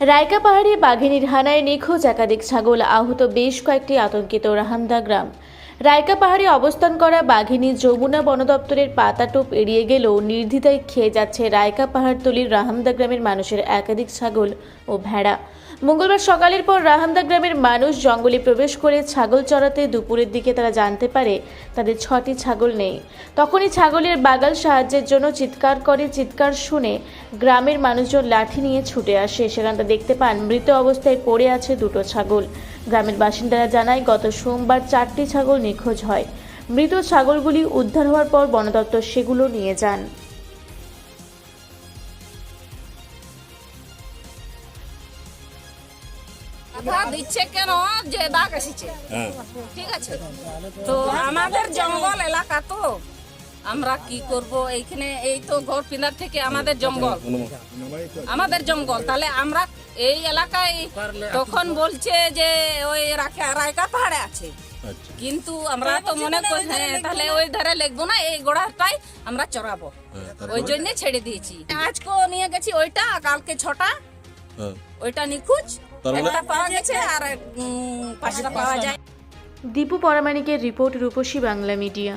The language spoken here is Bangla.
রায়কা পাহাড়ে বাঘিনীর হানায় নিখোঁজ একাধিক ছাগল আহত বেশ কয়েকটি আতঙ্কিত রাহামদা গ্রাম। রায়কা পাহাড়ে অবস্থান করা বাঘিনী যমুনা বন দপ্তরের পাতাটোপ এড়িয়ে গেলেও নির্দ্বিধায় খেয়ে যাচ্ছে রায়কা পাহাড়তলির রাহামদা গ্রামের মানুষের একাধিক ছাগল ও ভেড়া। মঙ্গলবার সকালের পর রাহামদা গ্রামের মানুষ জঙ্গলে প্রবেশ করে ছাগল চড়াতে দুপুরের দিকে তারা জানতে পারে তাদের ছটি ছাগল নেই। তখনই ছাগলের বাগাল সাহায্যের জন্য চিৎকার করে, চিৎকার শুনে গ্রামের মানুষজন লাঠি নিয়ে ছুটে আসে। সেখানে তারা দেখতে পান মৃত অবস্থায় পড়ে আছে দুটো ছাগল। গ্রামের বাসিন্দারা জানায়, গত সোমবার চারটি ছাগল নিখোঁজ হয়। মৃত ছাগলগুলি উদ্ধার হওয়ার পর বন দপ্তর সেগুলো নিয়ে যান। দিচ্ছে কেন? যে দাগ এসেছে। হ্যাঁ। ঠিক আছে? তো আমাদের জঙ্গল এলাকা তো। আমরা কি করব? এইখানে এই তো ঘর পিনার থেকে আমাদের জঙ্গল। আমাদের জঙ্গল। তাহলে আমরা এই এলাকায় তখন বলছে যে ওই রাখা রায়কা পাহাড়ে আছে। কিন্তু আমরা তো মনে করি হ্যাঁ তাহলে ওই ধারে লিখব না এই গোড়াটাই আমরা চড়াবো। ওই জন্য ছেড়ে দিয়েছি। আজকে নিয়ে গেছি ওইটা কালকে ছটা। হ্যাঁ। ওইটা নিখুঁজ মানে- একটা পাওয়া গেছে আর উম, পাঁচটা পাওয়া যায়। দীপু পরামানিকের রিপোর্ট রূপসী বাংলা মিডিয়া।